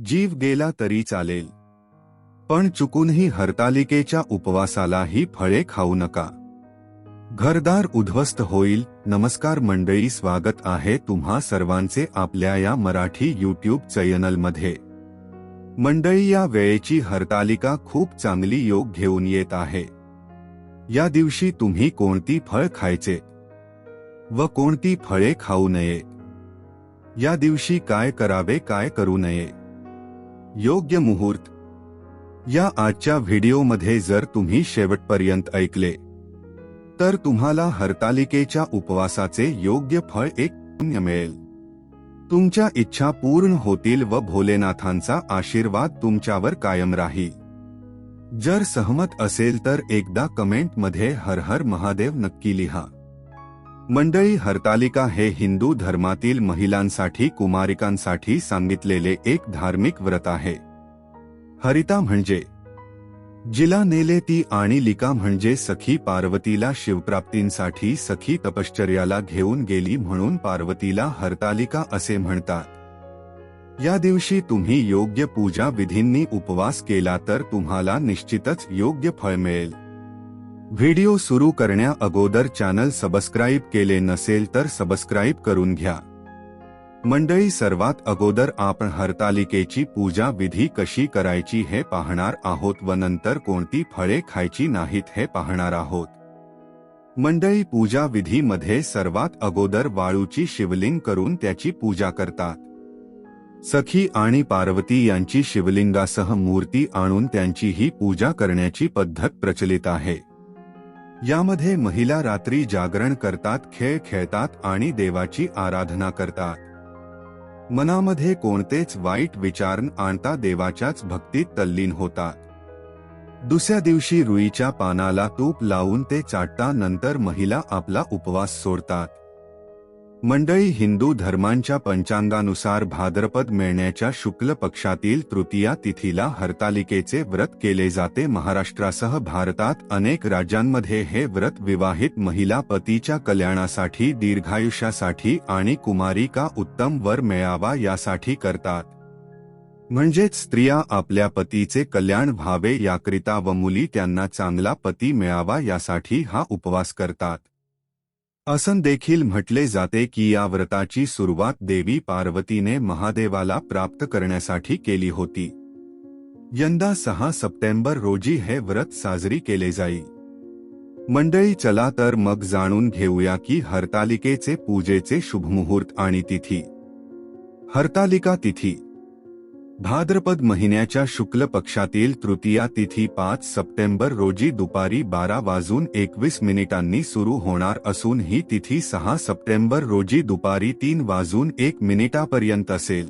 जीव गेला तरी चालेल. पण चुकूनही हरतालिकेच्या उपवासालाही फळे खाऊ नका. घरदार उद्ध्वस्त होईल. नमस्कार मंडळी स्वागत आहे तुम्हा सर्वांचे आपल्या या मराठी युट्यूब चॅनलमध्ये. मंडळी या वेळेची हरतालिका खूप चांगली योग घेऊन येत आहे. या दिवशी तुम्ही कोणती फळ खायचे? व कोणती फळे खाऊ नये? या दिवशी काय करावे काय करू नये? योग्य मुहूर्त. या आजच्या व्हिडिओमध्ये जर तुम्ही शेवटपर्यंत ऐकले तर तुम्हाला हरतालिकेच्या उपवासाचे योग्य फळ एक पुण्य मिळेल. तुमच्या इच्छा पूर्ण होतील व भोलेनाथांचा आशीर्वाद तुमच्यावर कायम राहील. जर सहमत असेल तर एकदा कमेंटमध्ये हर हर महादेव नक्की लिहा. मंडळी हरतालिका हे हिंदू धर्मातील महिलांसाठी कुमारिकांसाठी सांगितलेले एक धार्मिक व्रत आहे. हरिता म्हणजे जिला नेले ती आणि लिका म्हणजे सखी पार्वतीला शिवप्राप्तींसाठी सखी तपश्चर्याला घेऊन गेली म्हणून पार्वतीला हरतालिका असे म्हणतात. या दिवशी तुम्ही योग्य पूजा विधींनी उपवास केला तर तुम्हाला निश्चितच योग्य फळ मिळेल. व्हिडिओ सुरू करण्या अगोदर चॅनल सबस्क्राईब केले नसेल तर सबस्क्राईब करून घ्या. मंडळी सर्वात अगोदर आपण हरतालिकेची पूजा विधी कशी करायची हे पाहणार आहोत व नंतर कोणती फळे खायची नाहीत हे पाहणार आहोत. मंडळी पूजा विधीमध्ये सर्वात अगोदर वाळूची शिवलिंग करून त्याची पूजा करतात. सखी आणि पार्वती यांची शिवलिंगासह मूर्ती आणून त्यांची ही पूजा करण्याची पद्धत प्रचलित आहे. यामध्ये महिला रात्री जागरण करतात खेळ खेळतात आणि देवाची आराधना करतात. मनामध्ये कोणतेच वाईट विचार आणता देवाच्याच भक्तीत तल्लीन होतात. दुसऱ्या दिवशी रुईच्या पानाला तूप लावून ते चाटता नंतर महिला आपला उपवास सोडतात. मंडळी हिंदू धर्मांच्या पंचांगानुसार भाद्रपद मिळण्याच्या शुक्ल पक्षातील तृतीया तिथीला हरतालिकेचे व्रत केले जाते. महाराष्ट्रासह भारतात अनेक राज्यांमध्ये हे व्रत विवाहित महिला पतीच्या कल्याणासाठी दीर्घायुष्यासाठी आणि कुमारिका उत्तम वर मिळावा यासाठी करतात. म्हणजेच स्त्रिया आपल्या पतीचे कल्याण व्हावे याकरिता व मुली त्यांना चांगला पती मिळावा यासाठी हा उपवास करतात. असं देखील म्हटले जाते की या व्रताची सुरुवात देवी पार्वतीने महादेवाला प्राप्त करण्यासाठी केली होती. यंदा सहा सप्टेंबर रोजी हे व्रत साजरी केले जाई. मंडळी चला तर मग जाणून घेऊया की हरतालिकेचे पूजेचे शुभमुहूर्त आणि तिथी. हरतालिका तिथी. भाद्रपद महिन्याच्या शुक्ल पक्षातील तृतीया तिथी पाच सप्टेंबर रोजी दुपारी बारा वाजून एकवीस मिनिटांनी सुरू होणार असून ही तिथी सहा सप्टेंबर रोजी दुपारी तीन वाजून एक मिनिटापर्यंत असेल.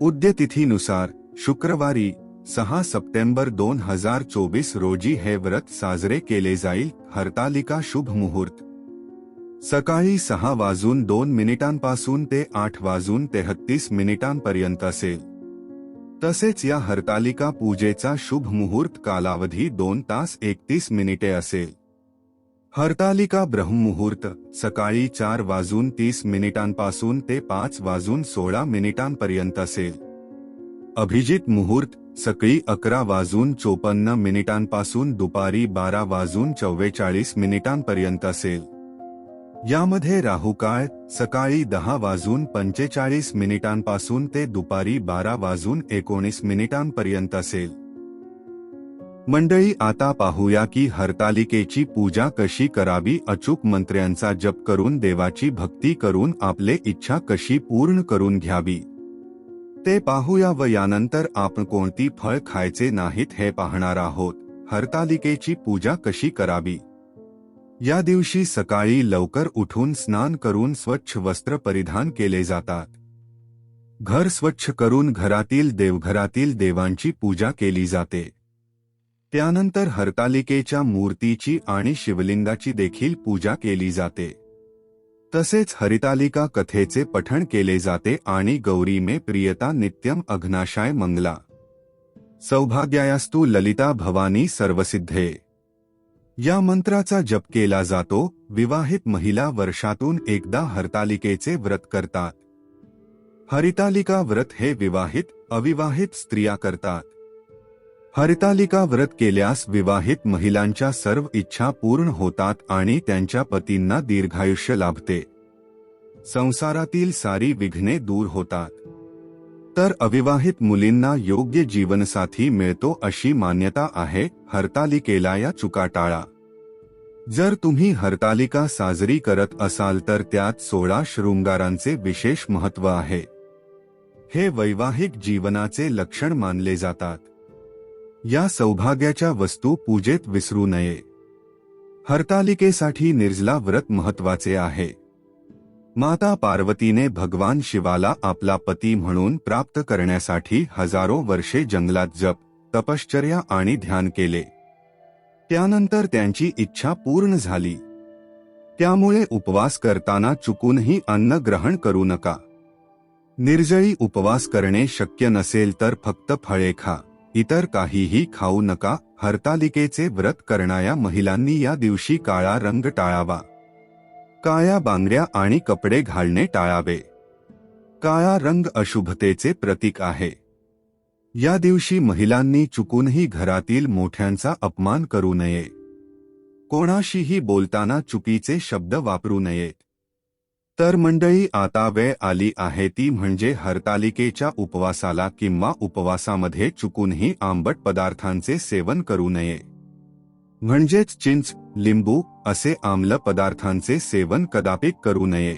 उद्यतिथीनुसार शुक्रवारी सहा सप्टेंबर दोन हजार चोवीस रोजी हे व्रत साजरे केले जाईल. हरतालिका शुभ मुहूर्त. सकाळी सहा वाजून दोन मिनिटांपासून ते आठ वाजून तेहत्तीस मिनिटांपर्यंत असेल. तसेच या हरतालिका पूजेचा शुभ मुहूर्त कालावधी दोन तास एकतीस मिनिटे असेल. हरतालिका ब्रह्ममुहूर्त सकाळी चार वाजून तीस मिनिटांपासून ते पाच वाजून सोळा मिनिटांपर्यंत असेल. अभिजित मुहूर्त सकाळी अकरा वाजून चोपन्न मिनिटांपासून दुपारी बारा वाजून चव्वेचाळीस मिनिटांपर्यंत असेल. यामध्ये राहुकाळ सकाळी दहा वाजून पंचेचाळीस मिनिटांपासून ते दुपारी बारा वाजून एकोणीस मिनिटांपर्यंत असेल. मंडळी आता पाहूया की हरतालिकेची पूजा कशी करावी अचूक मंत्र्यांचा जप करून देवाची भक्ती करून आपले इच्छा कशी पूर्ण करून घ्यावी? ते पाहूया व यानंतर आपण कोणती फळ खायचे नाहीत हे पाहणार आहोत. हरतालिकेची पूजा कशी करावी? या दिवशी सकाळी लवकर उठून स्नान करून स्वच्छ वस्त्र परिधान केले जातात. घर स्वच्छ करून घरातील देवघरातील देवांची पूजा केली जाते. त्यानंतर हरतालिकेच्या मूर्तीची आणि शिवलिंगाची देखील पूजा केली जाते. तसेच हरितालिका कथेचे पठण केले जाते आणि गौरी मे प्रियता नित्यम अघ्नाशाय मंगला. सौभाग्यायास्तू ललिता भवानी सर्वसिद्धे. या मंत्राचा जप केला जातो विवाहित महिला वर्षातून एकदा हरतालिकेचे व्रत करतात. हरितालिका व्रत हे विवाहित अविवाहित स्त्रिया करतात. हरितालिका व्रत केल्यास विवाहित महिलांच्या सर्व इच्छा पूर्ण होतात आणि त्यांच्या पतींना दीर्घायुष्य लाभते. संसारातील सारी विघ्ने दूर होतात. तर अविवाहित मुलींना योग्य जीवनसाथी मिळतो अशी मान्यता आहे हरतालिकेला या चुका टाळा जर तुम्ही हरतालिका साजरी करत असाल तर त्यात सोळा शृंगारांचे विशेष महत्त्व आहे. हे वैवाहिक जीवनाचे लक्षण मानले जातात. या सौभाग्याच्या वस्तू पूजेत विसरू नये. हरतालिकेसाठी निर्जला व्रत महत्त्वाचे आहे. माता पार्वतीने भगवान शिवाला आपला पती म्हणून प्राप्त करण्यासाठी हजारो वर्षे जंगलात जप तपश्चर्या आणि ध्यान केले. त्यानंतर त्यांची इच्छा पूर्ण झाली. त्यामुळे उपवास करताना चुकूनही अन्न ग्रहण करू नका. निर्जळी उपवास करणे शक्य नसेल तर फक्त फळे खा इतर काहीही खाऊ नका हरतालिकेचे व्रत करणाऱ्या महिलांनी या दिवशी काळा रंग टाळावा. काळ्या बांगड्या आणि कपडे घालणे टाळावे. काळा रंग अशुभतेचे प्रतीक आहे. या दिवशी महिलांनी चुकूनही घरातील मोठ्यांचा अपमान करू नये. कोणाशीही बोलताना चुकीचे शब्द वापरू नयेत तर मंडळी आता वेळ आली आहे ती म्हणजे हरतालिकेच्या उपवासाला किंवा उपवासामध्ये चुकूनही आंबट पदार्थांचे सेवन करू नये. म्हणजेच चिंच लिंबू असे आम्ल पदार्थांचे सेवन कदापि करू नये.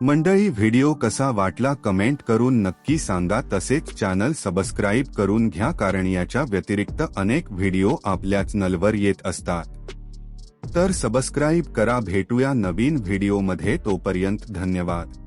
मंडळी व्हिडिओ कसा वाटला कमेंट करून नक्की सांगा. तसेच चॅनल सबस्क्राईब करून घ्या कारण याच्या व्यतिरिक्त अनेक व्हिडिओ आपल्या चॅनलवर येत असतात. तर सबस्क्राईब करा. भेटूया नवीन व्हिडिओमध्ये. तोपर्यंत धन्यवाद.